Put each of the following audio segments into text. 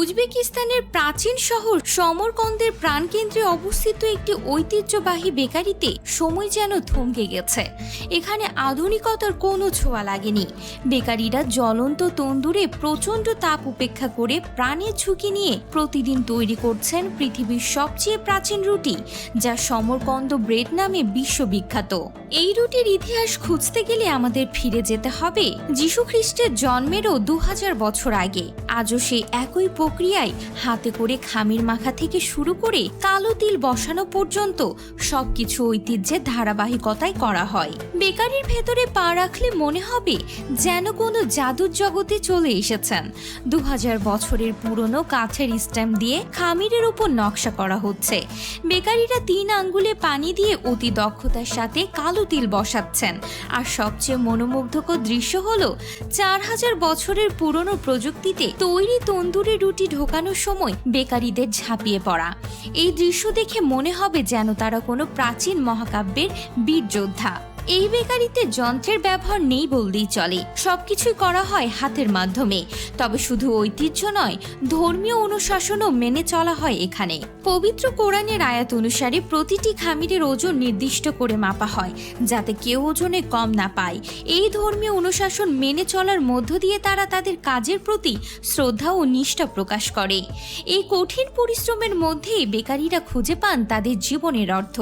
উজবেকিস্তানের প্রাচীন শহর সমরকন্দের প্রাণকেন্দ্রে অবস্থিত একটি ঐতিহ্যবাহী বেকারিতে সময় যেন থমকে গেছে। এখানে আধুনিকতার কোনো ছোঁয়া লাগেনি। বেকারিরা জ্বলন্ত তন্দুরে প্রচণ্ড তাপ উপেক্ষা করে প্রাণের ঝুঁকি নিয়ে প্রতিদিন তৈরি করছেন পৃথিবীর সবচেয়ে প্রাচীন রুটি, যা সমরকন্দ ব্রেড নামে বিশ্ববিখ্যাত। এই রুটির ইতিহাস খুঁজতে গেলে আমাদের ফিরে যেতে হবে যীশু খ্রিস্টের জন্মেরও দু হাজার বছর আগে। আজও সেই একই প্রক্রিয়ায় হাতে করে খামির মাখা থেকে শুরু করে কালো তিল বসানো পর্যন্ত সবকিছু ঐতিহ্যের ধারাবাহিকতায় করা হয়। বেকারির ভেতরে পা রাখলে মনে হবে যেন কোনো জাদুর জগতে চলে এসেছেন। দু হাজার বছরের পুরনো কাঠের স্ট্যাম্প দিয়ে খামিরের উপর নকশা করা হচ্ছে। বেকারিরা তিন আঙ্গুলে পানি দিয়ে অতি দক্ষতার সাথে কালো তিল বসাচ্ছেন। আর সবচেয়ে মনোমুগ্ধকর দৃশ্য হলো চার হাজার বছরের পুরনো প্রযুক্তিতে তৈরি তন্দুরি রুটি ঢোকানোর সময় বেকারিদের ঝাঁপিয়ে পড়া। এই দৃশ্য দেখে মনে হবে যেন তারা কোনো প্রাচীন মহাকাব্যের বীর যোদ্ধা। এই বেকারিতে যন্ত্রের ব্যবহার নেই বললেই চলে। সবকিছুই করা হয় হাতের মাধ্যমে। তবে শুধু ঐতিহ্য নয়, ধর্মীয় অনুশাসনও মেনে চলা হয় এখানে। পবিত্র কোরআনের আয়াত অনুসারে প্রতিটি খামিরের ওজন নির্দিষ্ট করে মাপা হয়, যাতে কেউ ওজনে কম না পায়। এই ধর্মীয় অনুশাসন মেনে চলার মধ্য দিয়ে তারা তাদের কাজের প্রতি শ্রদ্ধা ও নিষ্ঠা প্রকাশ করে। এই কঠিন পরিশ্রমের মধ্যেই বেকারিরা খুঁজে পান তাদের জীবনের অর্থ।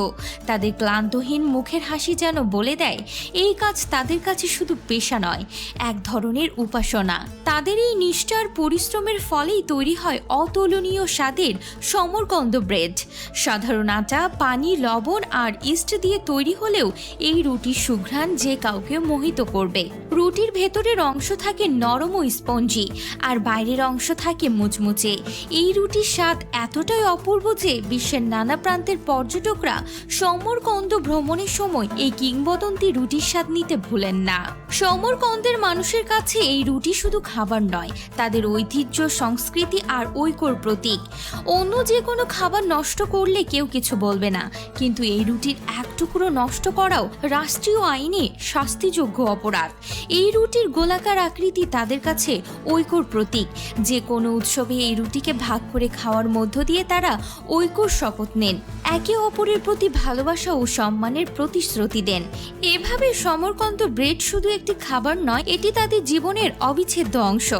তাদের ক্লান্তহীন মুখের হাসি যেন বলে দেয় এই কাজ তাদের কাছে শুধু পেশা নয়, এক ধরনের উপাসনা। তাদের এই নিষ্ঠার পরিশ্রমের ফলেই তৈরি হয় অতুলনীয় স্বাদের সমরকন্দ ব্রেড। সাধারণ আটা, পানি, লবণ আর ইস্ট দিয়ে তৈরি হলেও এই রুটির সুঘ্রাণ যে কাউকে মোহিত করবে। রুটির ভেতরের অংশ থাকে নরম ও স্পঞ্জি আর বাইরের অংশ থাকে মুচমুচে। এই রুটির স্বাদ এতটাই অপূর্ব যে বিশ্বের নানা প্রান্তের পর্যটকরা সমরকন্দ ভ্রমণের সময় এই কিংবদন্তি রুটির স্বাদ নিতে ভুলেন না। সমরকন্দের মানুষের কাছে এই রুটি শুধু খাবার নয়, তাদের ঐতিহ্য, সংস্কৃতি আর ঐক্যর প্রতীক। অন্য যে কোনো খাবার নষ্ট করলে কেউ কিছু বলবে না, কিন্তু এই রুটির এক টুকরো নষ্ট করাও রাষ্ট্রীয় আইনে শাস্তিযোগ্য অপরাধ। এই রুটির গোলাকার আকৃতি তাদের কাছে ঐক্যর প্রতীক। যে কোনো উৎসবে এই রুটিকে ভাগ করে খাওয়ার মধ্য দিয়ে তারা ঐক্যর শপথ নেন। একে অপরের প্রতি ভালোবাসা ও সম্মানের প্রতিশ্রুতি দেন। এভাবে সমরকন্দ ব্রেড শুধু একটি খাবার নয়, এটি তাদের জীবনের অবিচ্ছেদ্য অংশ।